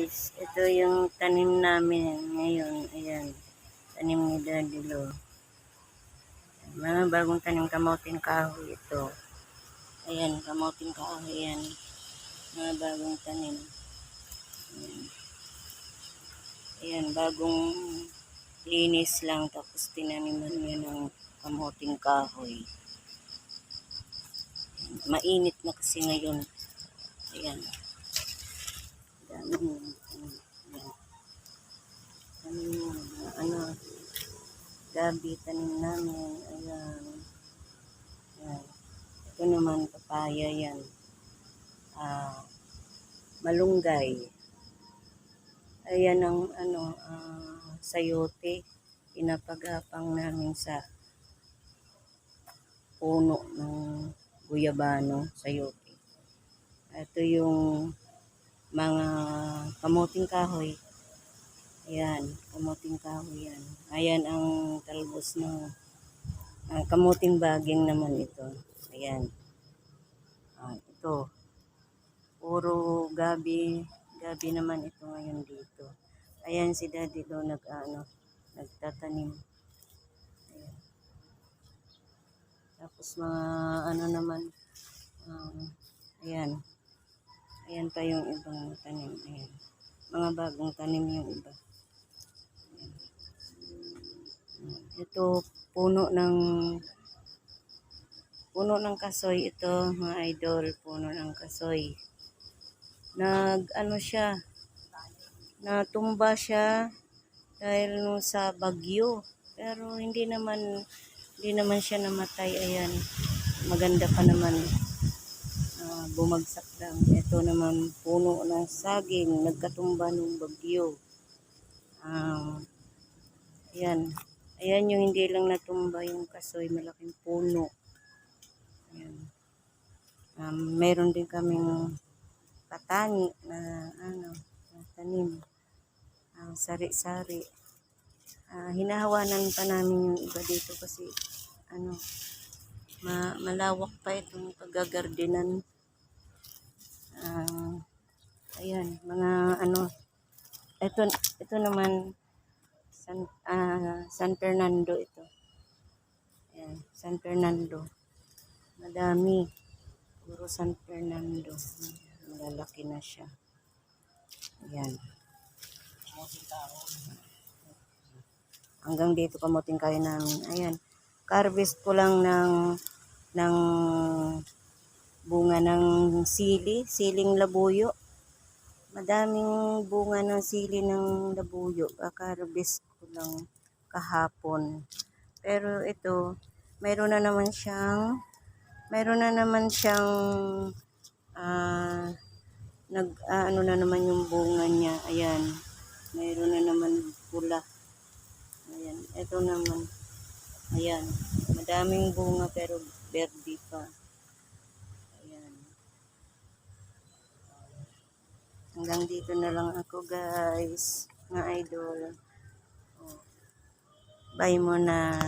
guys, ito yung tanim namin ngayon. Ayan, tanim ni Daddy Lo. Mga bagong tanim kamoting kahoy ito. Ayan, kamoting kahoy yan. Mga bagong tanim. Ayan. Ayan, bagong linis lang tapos tinaniman niya ng kamoting kahoy. Ayan, Mainit na kasi ngayon. Ayan. Ayan. Dami mo. Ano, gabi tanim namin. Ayan. Ayan. Ito naman, papaya yan. Ah, malunggay. Ayan ang ano, ah, sayote. Pinapagapang namin sa puno ng guyabano, sayote. Ito yung mga kamuting kahoy. Ayan, kamuting kahoy yan. Ayan ang talbos ng ah, kamuting baging naman ito. Ayan. Ah, ito. Puro gabi. Gabi naman ito ngayon dito. Ayan si Daddy do nag ano, nagtatanim. Ayan. Tapos mga ano naman um, ayan. Ayan pa yung ibang tanim. Ayan. Mga bagong tanim yung iba. Ito puno ng puno ng kasoy ito mga idol. Puno ng kasoy. Nag ano siya? Natumba siya dahil nung sa bagyo. Pero hindi naman hindi naman siya namatay. Ayan. Maganda pa naman Ah, bumagsak lang. Ito naman puno ng saging nagkatumba nung bagyo. Um, ayan ayan yung hindi lang natumba yung kasoy malaking puno. Ayan. Um, meron din kaming patani na ano na tanim. Ang sari-sari. Ah, hinahawanan pa namin yung iba dito kasi ano ma malawak pa itong paggagardenan Ah, ayan mga ano ito ito naman San ah, San Fernando ito ayan San Fernando madami puro San Fernando malalaki na siya ayan hanggang dito kamuting kayo namin. Ayan. Harvest ko lang ng ng bunga ng sili, siling labuyo. Madaming bunga ng sili ng labuyo. Kaka-harvest ko lang kahapon. Pero ito, mayroon na naman siyang mayroon na naman siyang ah nag ah, ano na naman yung bunga niya. Ayan. Mayroon na naman pula. Ayan, ito naman. Ayan, madaming bunga pero verde pa. Hanggang dito na lang ako guys, mga idol. Oh. Bye muna.